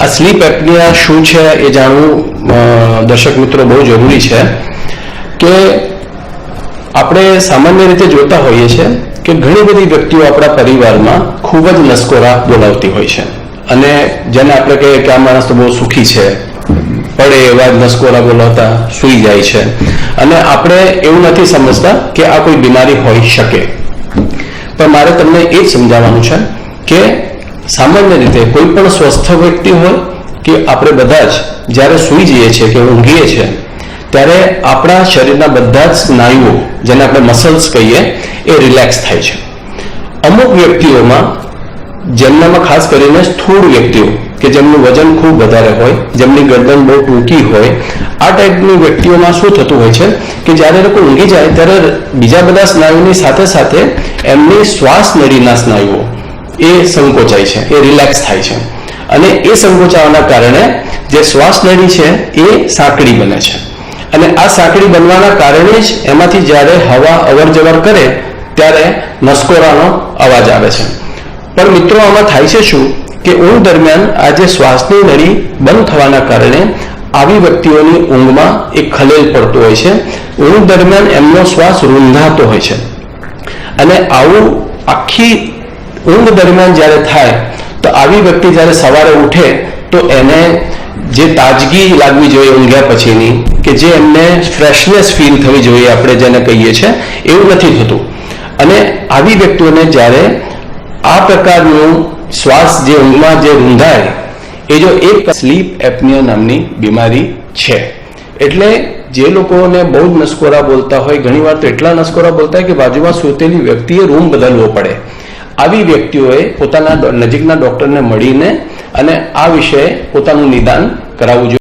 આ slip apnoea શું છે એ જાણવું દર્શક મિત્રો બહુ જરૂરી છે કે આપણે સામાન્ય રીતે જોતા હોઈએ છીએ કે ઘણી બધી વ્યક્તિઓ આપણા પરિવારમાં ખૂબ જ નસકોરા બોલાવતી હોય છે. અને જેને આપણે કહીએ કે આ માણસ તો બહુ સુખી છે, પડે એવા જ નસકોરા બોલાવતા સૂઈ જાય છે. અને આપણે એવું નથી સમજતા કે આ કોઈ બીમારી હોઈ શકે. પણ મારે તમને એ જ સમજાવવાનું છે કે સામાન્ય રીતે કોઈ પણ સ્વસ્થ વ્યક્તિ હોય કે આપણે બધા જ જ્યારે સૂઈ જઈએ છીએ કે ઊંઘીએ છીએ, ત્યારે આપણા શરીરના બધા જ સ્નાયુઓ, જેને આપણે મસલ્સ કહીએ, એ રિલેક્સ થાય છે. અમુક વ્યક્તિઓમાં, જેમનામાં ખાસ કરીને સ્થૂળ વ્યક્તિઓ, કે જેમનું વજન ખૂબ વધારે હોય, જેમની ગરદન બહુ ટૂંકી હોય, આ ટાઈપની વ્યક્તિઓમાં શું થતું હોય છે કે જ્યારે લોકો ઊંઘી જાય, ત્યારે બીજા બધા સ્નાયુની સાથે સાથે એમની શ્વાસ નળીના સ્નાયુઓ એ સંકોચાય છે, એ રિલેક્સ થાય છે. અને એ સંકોચાવાના કારણે જે શ્વાસ નળી છે, એ સાંકડી બને છે. અને આ સાંકડી બનવાના કારણે જ એમાંથી જ્યારે હવા અવરજવર કરે, ત્યારે નસકોરાનો અવાજ આવે છે. પણ મિત્રો, આમાં થાય છે શું? કે ઊંઘ દરમિયાન આ જે શ્વાસની નળી બંધ થવાના કારણે આવી વ્યક્તિઓની ઊંઘમાં એક ખલેલ પડતો હોય છે. ઊંઘ દરમિયાન એમનો શ્વાસ રૂંધાતો હોય છે. અને આવું આખી ઊંઘ દરમિયાન જ્યારે થાય, તો આવી વ્યક્તિ જ્યારે સવારે ઉઠે, તો એને જે તાજગી લાગવી જોઈએ ઊંઘ્યા પછીની, કે જે એમને ફ્રેશનેસ ફીલ થવી જોઈએ આપણે જેને કહીએ છીએ, એવું નથી થતું. અને આવી વ્યક્તિઓને જ્યારે આ પ્રકારનું શ્વાસ જે ઊંઘમાં જે રૂંધાય, એ જો એક સ્લીપ એપનિયા નામની બીમારી છે. એટલે જે લોકોને બહુ જ નસકોરા બોલતા હોય, ઘણીવાર તો એટલા નસકોરા બોલતા હોય કે બાજુમાં સૂતેલી વ્યક્તિએ રૂમ બદલવો પડે. આવી વ્યક્તિઓએ પોતાના નજીકના ડોક્ટરને મળીને અને આ વિશે પોતાનું નિદાન કરાવવું જોઈએ.